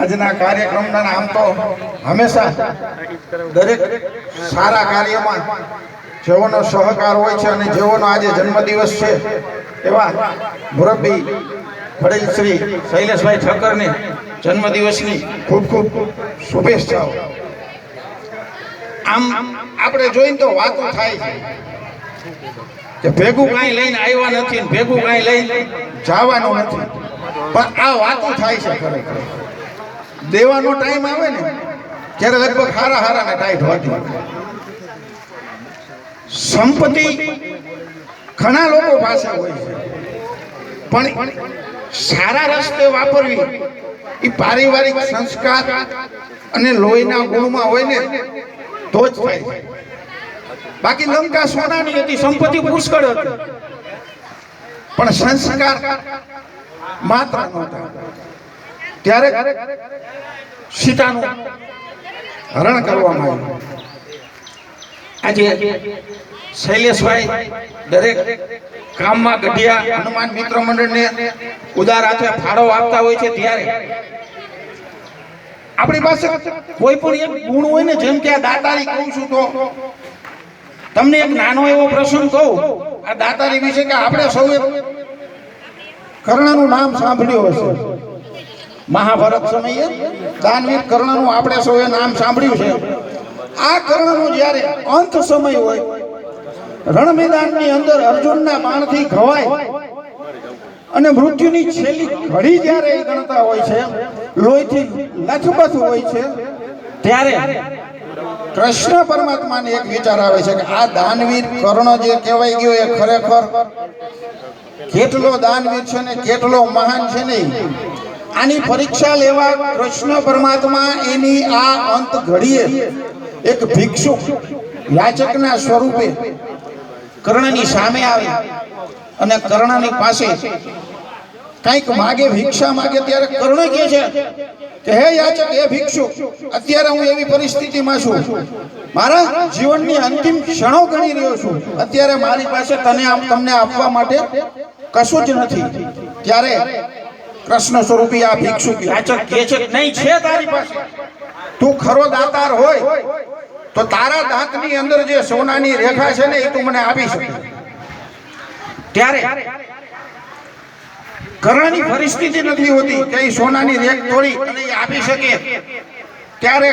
આજના કાર્યક્રમના આમ તો હંમેશા દરેક સારા કાર્યમાં જેઓનો સહકાર હોય છે અને જેઓનો આજે જન્મદિવસ છે, એવા મુરબ્બી વડીલ શ્રી શૈલેષભાઈ ઠક્કરને જન્મદિવસની ખૂબ ખૂબ શુભેચ્છાઓ. આમ આપણે જોઈને તો વાતો થાય છે કે ભેગું કાંઈ લઈને આવ્યા નથી ભેગું કાંઈ લઈને જવાનું નથી. પણ આ વાતો થાય છે ખરેખર. દેવાનો ટાઈમ આવે ને, ત્યારે લગભગ હારા હારા ને ટાઈટ હોતી સંપત્તિ ઘણા લોકો પાસે હોય છે, પણ સારા રસ્તે વાપરવી એ પારિવારિક સંસ્કાર અને લોહીના ગુણમાં હોય ને, તો જ થાય. બાકી લંકા સોનાની હતી, સંપત્તિ પુષ્કળ હતી, પણ સંસ્કાર માત્ર નહોતા. ત્યારે સીતાનું હરણ કરવામાં આવ્યું. આજે શૈલેષભાઈ દરેક કામમાં ગઢિયા હનુમાન મિત્ર મંડળને ઉદાર હાથે ફાળો આપતા હોય છે ત્યારે. આપણી પાસે કોઈ પણ એક ગુણ હોય ને, જેમ કે આ દાતારી કહું છું તો, તમને એક નાનો એવો પ્રસંગ કહું. આ દાતારી વિશે કે આપણે સૌએ કર્ણનું નામ સાંભળ્યું હશે. મહાભારત સમયે દાનવીર કર્ણનું આપણે સૌએ નામ સાંભળ્યું છે. આ કર્ણનો જ્યારે અંત સમય હોય રણ મેદાનની અંદર અર્જુનના બાણથી ઘવાય અને મૃત્યુની છેલ્લી ઘડી જ્યારે એ ગણતા હોય છે, લોહીથી લથબથ હોય છે, ત્યારે કૃષ્ણ પરમાત્માને એક વિચાર આવે છે કે આ દાનવીર કર્ણ જે કહેવાય ગયો એ ખરેખર કેટલો દાનવીર છે ને કેટલો મહાન છે ને આની પરીક્ષા લેવા કૃષ્ણ પરમાત્મા એની આ અંત ઘડીએ એક ભિક્ષુક યાચકના સ્વરૂપે કર્ણની સામે આવે અને કર્ણની પાસે કંઈક માગે, ભિક્ષા માગે, ત્યારે કર્ણ કહે છે કે, હે યાચક, હે ભિક્ષુક, અત્યારે હું એવી પરિસ્થિતિમાં છું. મારા જીવનની અંતિમ ક્ષણો ગણી રહ્યો છું. અત્યારે મારી પાસે તને આમ તમને આપવા માટે કશું જ નથી. ત્યારે કૃષ્ણ સ્વરૂપી આ ભિક્ષુક યાચક કે છે નહીં છે તારી પાસે? તું ખરો દાતાર હોય, તો તારા દાંતની અંદર જે સોનાની રેખા છે ને એ તું મને આપી શકે. ત્યારે કર્ણની પરિસ્થિતિ નથી હોતી કે સોનાની રેખ તોડી અને આપી શકે. ત્યારે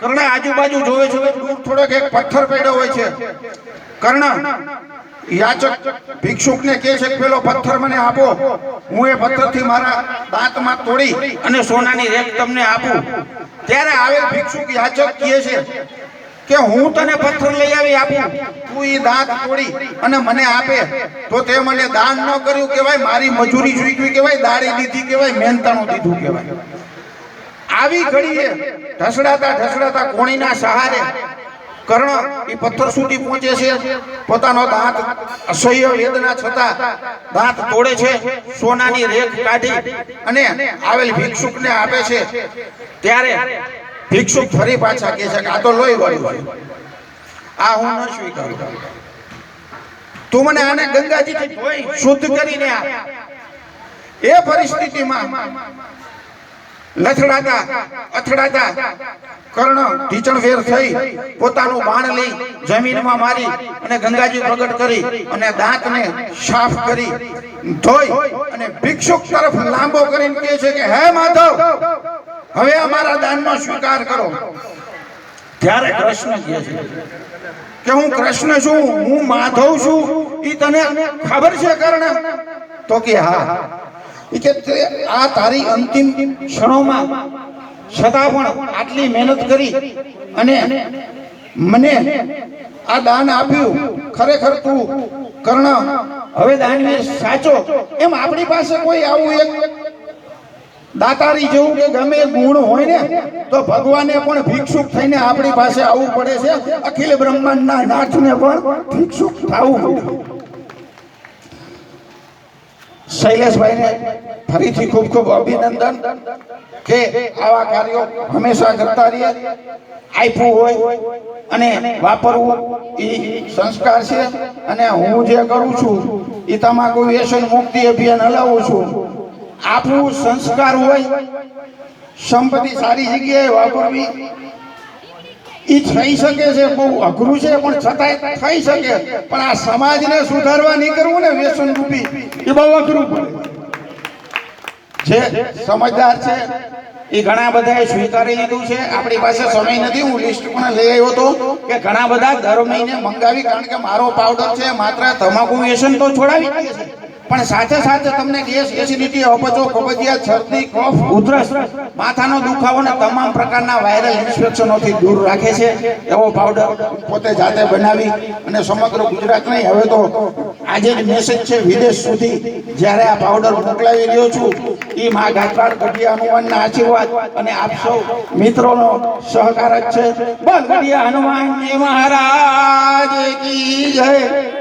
કર્ણ આજુબાજુ જોવે છે થોડોક એક પથ્થર પડ્યો હોય છે. કર્ણ યાચક ભિક્ષુકને કહે છે કે પેલો પથ્થર મને આપો. હું એ પથ્થરથી મારા દાંતમાં તોડી અને સોનાની રેખ તમને આપું. ત્યારે આવે ભિક્ષુક યાચક કહે છે કે હું તને પથ્થર લઈ આવી આપું. તું એ દાંત તોડી અને મને આપે. તો તે મને દાન ન કર્યું કહેવાય, મારી મજૂરી જોઈ ગયું કહેવાય, દાડી દીધી કહેવાય, મહેનતાણું દીધું કહેવાય. આવી ઘડીએ ઢસડાતા ઢસડાતા કોણીના સહારે કર્ણ એ પથ્થર સુધી પહોંચે છે. પોતાનો દાંત અસહ્ય વેદના છતાં દાંત તોડે છે. સોનાની રેખ કાઢી અને આવેલ ભિક્ષુકને આપે છે. ત્યારે ભિક્ષુક ફરી પાછા કહે છે કે આ તો લોહી વાળું છે. આ હું ન સ્વીકારું. તું મને આને ગંગાજીથી શુદ્ધ કરીને આપ એ પરિસ્થિતિમાં લથડાતા, અથડાતા. કર્ણ ઢીચણ વેર થઈ પોતાનું બાણ લઈ જમીનમાં મારી અને ગંગાજી પ્રગટ કરી અને દાંતને સાફ કરી ધોઈ અને ભિક્ષુક તરફ લાંબો કરીને કહે છે કે, હે માધવ, હવે અમારા દાનનો સ્વીકાર કરો. ત્યારે કૃષ્ણ કહે છે કે, હું કૃષ્ણ છું, હું માધવ છું એ તને ખબર છે કર્ણ? તો કે, હા. કે આ તારી અંતિમ ક્ષણોમાં છતાં પણ આટલી મહેનત કરી અને મને આ દાન આપ્યું. ખરેખર તું કર્ણ. હવે દાનવીર સાચો. એમ આપણી પાસે કોઈ આવું એક દાતારી જેવું કે ગમે ગુણ હોય ને, તો ભગવાને પણ ભિક્ષુક થઈને આપણી પાસે આવવું પડે છે. અખિલ બ્રહ્માંડના નાથને પણ ભિક્ષુક થવું પડે. શૈલેષભાઈને ફરીથી ખૂબ ખૂબ અભિનંદન કે આવા કાર્યો હંમેશા કરતા રહીએ. આપ્યું હોય અને વાપરવું એ સંસ્કાર છે અને હું જે કરું છું એ તમાકુ વ્યસન મુક્તિ અભિયાન હલાવું છું. આપણું સંસ્કાર હોય, સંપત્તિ સારી જગ્યાએ વાપરવી એ થઈ શકે છે, બહુ અઘરું છે, પણ છતાંય થઈ શકે. પણ આ સમાજને સુધારવા નહીં કરવું ને વ્યસન રૂપી, એ બહુ અઘરું પડે. જે સમજદાર છે, એ ઘણા બધાએ સ્વીકારી લીધું છે. આપણી પાસે સમય નથી, હું લિસ્ટ પણ લઈ આવ્યો હતો કે ઘણા બધા દર મહિને મંગાવી, કારણ કે મારો પાવડર છે, માત્ર તમાકુ વ્યસન તો છોડાવી દે છે. પણ સાથે સાથે તમને ગેસ એસિડિટી, અપચો કબજિયાત શરદી, કફ, ઉધરસ, માથાનો દુખાવો અને તમામ પ્રકારના વાયરલ ઇન્ફેક્શનોથી દૂર રાખે છે. એવો પાવડર પોતે જાતે બનાવી અને સમગ્ર ગુજરાત નહીં હવે તો આજે જ મેસેજ છે, વિદેશ સુધી જ્યારે આ પાવડર મોકલાવી રહ્યો છું એ મા ગાત્રાળ ગઢિયા હનુમાનના આશીર્વાદ અને આપ સૌ મિત્રોનો સહકાર જ છે. બોલ ગઢિયા હનુમાનજી મહારાજ કી જય.